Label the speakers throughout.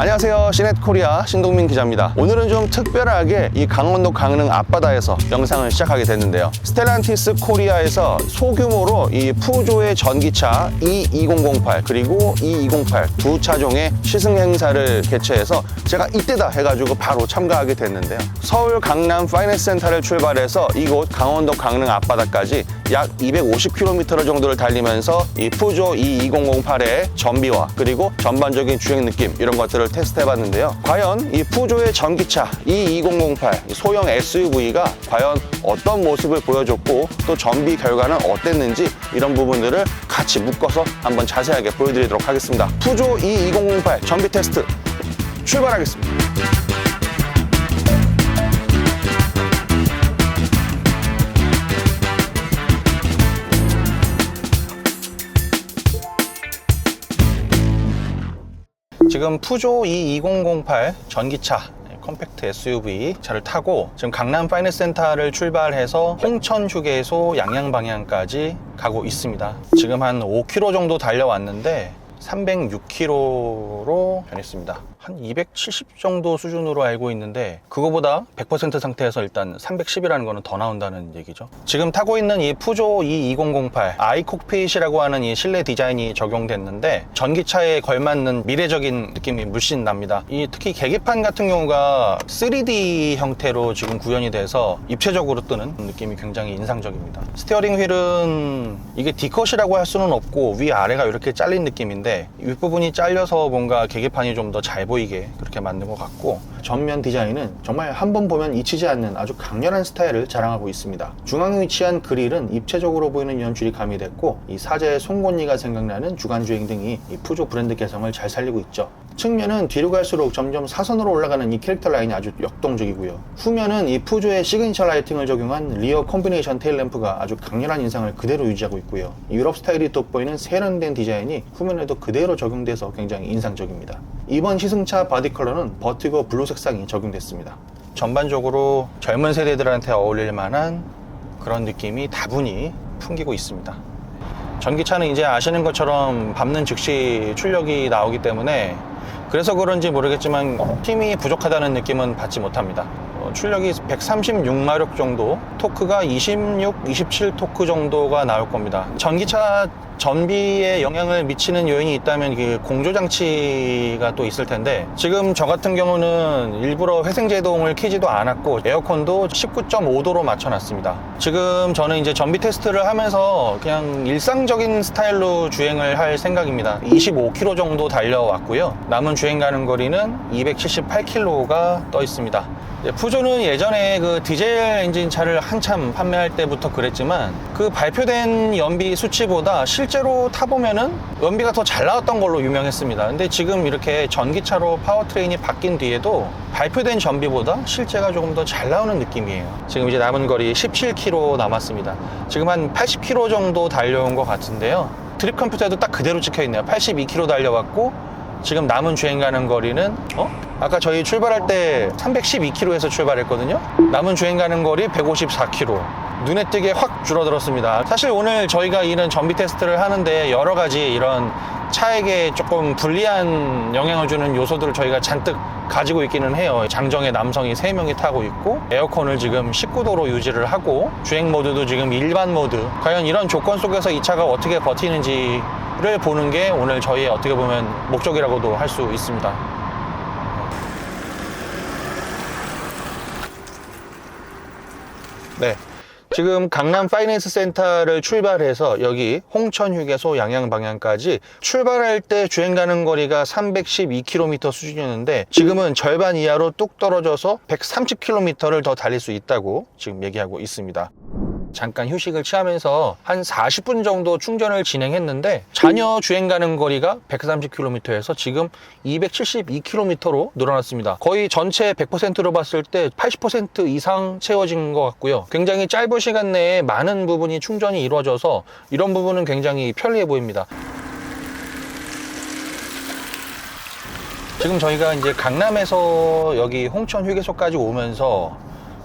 Speaker 1: 안녕하세요. 시넷코리아 신동민 기자입니다. 오늘은 좀 특별하게 이 강원도 강릉 앞바다에서 영상을 시작하게 됐는데요. 스텔란티스 코리아에서 소규모로 이 푸조의 전기차 E2008 그리고 E208 두 차종의 시승 행사를 개최해서 제가 이때다 해가지고 바로 참가하게 됐는데요. 서울 강남 파이낸스 센터를 출발해서 이곳 강원도 강릉 앞바다까지 약 250km 정도를 달리면서 이 푸조 E2008의 전비와 그리고 전반적인 주행 느낌 이런 것들을 테스트 해봤는데요. 과연 이 푸조의 전기차 E2008 소형 SUV가 과연 어떤 모습을 보여줬고 또 전비 결과는 어땠는지 이런 부분들을 같이 묶어서 한번 자세하게 보여드리도록 하겠습니다. 푸조 E2008 전비 테스트 출발하겠습니다. 지금 푸조 E2008 전기차 컴팩트 SUV 차를 타고 지금 강남 파이낸스 센터를 출발해서 홍천 휴게소 양양 방향까지 가고 있습니다. 지금 한 5km 정도 달려왔는데 306km로 변했습니다. 한 270 정도 수준으로 알고 있는데 그거보다 100% 상태에서 일단 310이라는 거는 더 나온다는 얘기죠. 지금 타고 있는 이 푸조 E2008 아이콕핏이라고 하는 이 실내 디자인이 적용됐는데 전기차에 걸맞는 미래적인 느낌이 물씬 납니다. 이 특히 계기판 같은 경우가 3D 형태로 지금 구현이 돼서 입체적으로 뜨는 느낌이 굉장히 인상적입니다. 스티어링 휠은 이게 D컷이라고 할 수는 없고 위아래가 이렇게 잘린 느낌인데 윗부분이 잘려서 뭔가 계기판이 좀 더 잘 보이 게 그렇게 만든 것 같고 전면 디자인은 정말 한 번 보면 잊히지 않는 아주 강렬한 스타일을 자랑하고 있습니다. 중앙에 위치한 그릴은 입체적으로 보이는 연출이 가미됐고 이 사제의 송곳니가 생각나는 주간주행 등이 이 푸조 브랜드 개성을 잘 살리고 있죠. 측면은 뒤로 갈수록 점점 사선으로 올라가는 이 캐릭터 라인이 아주 역동적이고요. 후면은 이 푸조의 시그니처 라이팅을 적용한 리어 콤비네이션 테일 램프가 아주 강렬한 인상을 그대로 유지하고 있고요. 유럽 스타일이 돋보이는 세련된 디자인이 후면에도 그대로 적용돼서 굉장히 인상적입니다. 이번 시승차 바디 컬러는 버티고 블루 색상이 적용됐습니다. 전반적으로 젊은 세대들한테 어울릴 만한 그런 느낌이 다분히 풍기고 있습니다. 전기차는 이제 아시는 것처럼 밟는 즉시 출력이 나오기 때문에 그래서 그런지 모르겠지만 힘이 부족하다는 느낌은 받지 못합니다. 어, 출력이 136마력 정도, 토크가 26, 27 토크 정도가 나올 겁니다. 전기차 전비에 영향을 미치는 요인이 있다면 그 공조 장치가 또 있을 텐데 지금 저 같은 경우는 일부러 회생 제동을 켜지도 않았고 에어컨도 19.5도로 맞춰놨습니다. 지금 저는 이제 전비 테스트를 하면서 그냥 일상적인 스타일로 주행을 할 생각입니다. 25km 정도 달려왔고요. 남은 주행 가는 거리는 278km가 떠 있습니다. 푸조는 예전에 그 디젤 엔진 차를 한참 판매할 때부터 그랬지만 그 발표된 연비 수치보다 실 제로 타보면은 연비가 더 잘 나왔던 걸로 유명했습니다. 근데 지금 이렇게 전기차로 파워트레인이 바뀐 뒤에도 발표된 전비보다 실제가 조금 더 잘 나오는 느낌이에요. 지금 이제 남은 거리 17km 남았습니다. 지금 한 80km 정도 달려온 것 같은데요. 트립 컴퓨터에도 딱 그대로 찍혀 있네요. 82km 달려왔고 지금 남은 주행 가는 거리는 어? 아까 저희 출발할 때 312km에서 출발했거든요. 남은 주행 가는 거리 154km. 눈에 띄게 확 줄어들었습니다. 사실 오늘 저희가 이런 전비 테스트를 하는데 여러 가지 이런 차에게 조금 불리한 영향을 주는 요소들을 저희가 잔뜩 가지고 있기는 해요. 장정의 남성이 3명이 타고 있고 에어컨을 지금 19도로 유지를 하고 주행 모드도 지금 일반 모드. 과연 이런 조건 속에서 이 차가 어떻게 버티는지를 보는 게 오늘 저희의 어떻게 보면 목적이라고도 할 수 있습니다. 네. 지금 강남 파이낸스 센터를 출발해서 여기 홍천 휴게소 양양 방향까지 출발할 때 주행 가는 거리가 312km 수준이었는데 지금은 절반 이하로 뚝 떨어져서 130km를 더 달릴 수 있다고 지금 얘기하고 있습니다. 잠깐 휴식을 취하면서 한 40분 정도 충전을 진행했는데 잔여 주행 가는 거리가 130km에서 지금 272km로 늘어났습니다. 거의 전체 100%로 봤을 때 80% 이상 채워진 것 같고요. 굉장히 짧은 시간 내에 많은 부분이 충전이 이루어져서 이런 부분은 굉장히 편리해 보입니다. 지금 저희가 이제 강남에서 여기 홍천 휴게소까지 오면서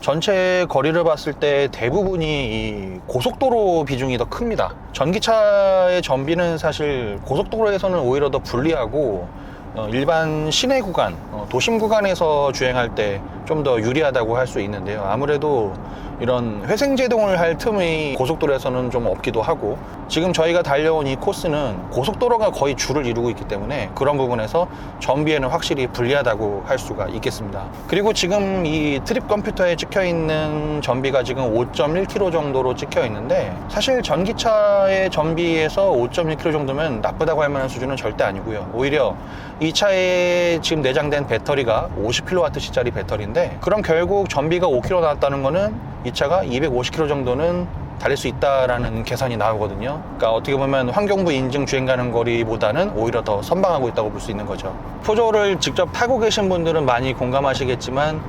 Speaker 1: 전체 거리를 봤을 때 대부분이 이 고속도로 비중이 더 큽니다. 전기차의 전비는 사실 고속도로에서는 오히려 더 불리하고 어, 일반 시내 구간, 어, 도심 구간에서 주행할 때 좀 더 유리하다고 할 수 있는데요. 아무래도 이런 회생 제동을 할 틈이 고속도로에서는 좀 없기도 하고 지금 저희가 달려온 이 코스는 고속도로가 거의 줄을 이루고 있기 때문에 그런 부분에서 전비에는 확실히 불리하다고 할 수가 있겠습니다. 그리고 지금 이 트립 컴퓨터에 찍혀 있는 전비가 지금 5.1km 정도로 찍혀 있는데 사실 전기차의 전비에서 5.1km 정도면 나쁘다고 할 만한 수준은 절대 아니고요. 오히려 이 차에 지금 내장된 배터리가 50kWh짜리 배터리인데 그럼 결국 전비가 5km 나왔다는 거는 이 차가 250km 정도는 달릴 수 있다라는 계산이 나오거든요. 그러니까 어떻게 보면 환경부 인증 주행 가는 거리보다는 오히려 더 선방하고 있다고 볼 수 있는 거죠. 푸조를 직접 타고 계신 분들은 많이 공감하시겠지만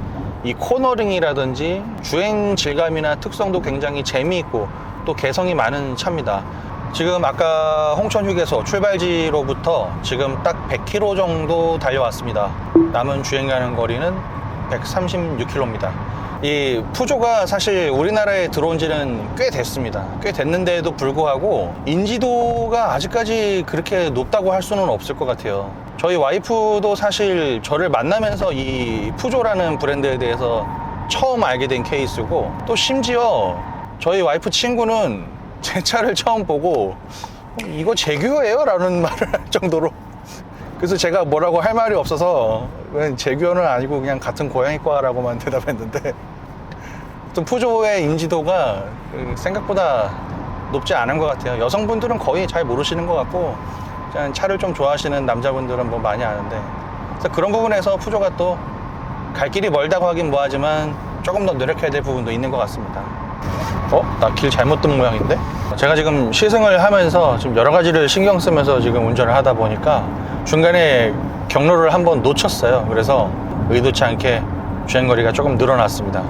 Speaker 1: 이 코너링이라든지 주행 질감이나 특성도 굉장히 재미있고 또 개성이 많은 차입니다. 지금 아까 홍천 휴게소 출발지로부터 지금 딱 100km 정도 달려왔습니다. 남은 주행 가는 거리는 136km입니다. 이 푸조가 사실 우리나라에 들어온 지는 꽤 됐습니다. 꽤 됐는데도 불구하고 인지도가 아직까지 그렇게 높다고 할 수는 없을 것 같아요. 저희 와이프도 사실 저를 만나면서 이 푸조라는 브랜드에 대해서 처음 알게 된 케이스고 또 심지어 저희 와이프 친구는 제 차를 처음 보고 어, 이거 제규어예요? 라는 말을 할 정도로 그래서 제가 뭐라고 할 말이 없어서 그냥 제규어는 아니고 그냥 같은 고양이과라고만 대답했는데 또 푸조의 인지도가 그 생각보다 높지 않은 것 같아요. 여성분들은 거의 잘 모르시는 것 같고 차를 좀 좋아하시는 남자분들은 뭐 많이 아는데 그래서 그런 부분에서 푸조가 또 갈 길이 멀다고 하긴 뭐하지만 조금 더 노력해야 될 부분도 있는 것 같습니다. 어? 나 길 잘못 든 모양인데? 제가 지금 시승을 하면서 지금 여러 가지를 신경 쓰면서 지금 운전을 하다 보니까 중간에 경로를 한번 놓쳤어요. 그래서 의도치 않게 주행거리가 조금 늘어났습니다.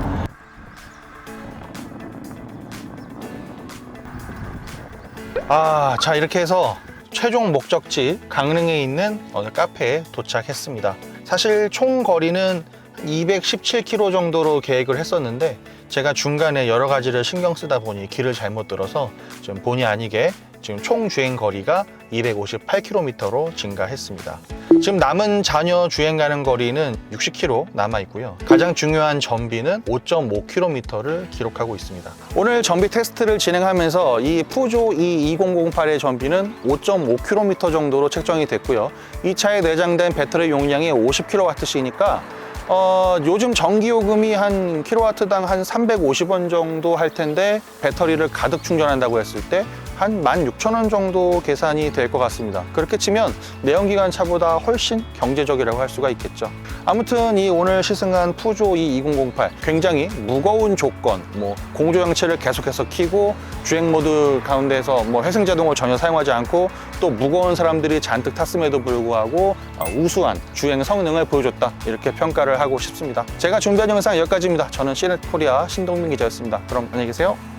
Speaker 1: 아, 자, 이렇게 해서 최종 목적지 강릉에 있는 어느 카페에 도착했습니다. 사실 총 거리는 217km 정도로 계획을 했었는데 제가 중간에 여러 가지를 신경 쓰다 보니 길을 잘못 들어서 좀 본의 아니게 지금 총 주행 거리가 258km로 증가했습니다. 지금 남은 잔여 주행 가는 거리는 60km 남아 있고요. 가장 중요한 전비는 5.5km를 기록하고 있습니다. 오늘 전비 테스트를 진행하면서 이 푸조 E 2008의 전비는 5.5km 정도로 책정이 됐고요. 이 차에 내장된 배터리 용량이 50kWh이니까 어, 요즘 전기요금이 한 킬로와트당 한 350원 정도 할 텐데 배터리를 가득 충전한다고 했을 때 한 16,000원 정도 계산이 될 것 같습니다. 그렇게 치면 내연기관 차보다 훨씬 경제적이라고 할 수가 있겠죠. 아무튼 이 오늘 시승한 푸조 E 2008 굉장히 무거운 조건, 뭐 공조장치를 계속해서 키고 주행 모드 가운데서 뭐 회생 제동을 전혀 사용하지 않고 또 무거운 사람들이 잔뜩 탔음에도 불구하고 아, 우수한 주행 성능을 보여줬다 이렇게 평가를 하고 싶습니다. 제가 준비한 영상 여기까지입니다. 저는 시넷 코리아 신동민 기자였습니다. 그럼 안녕히 계세요.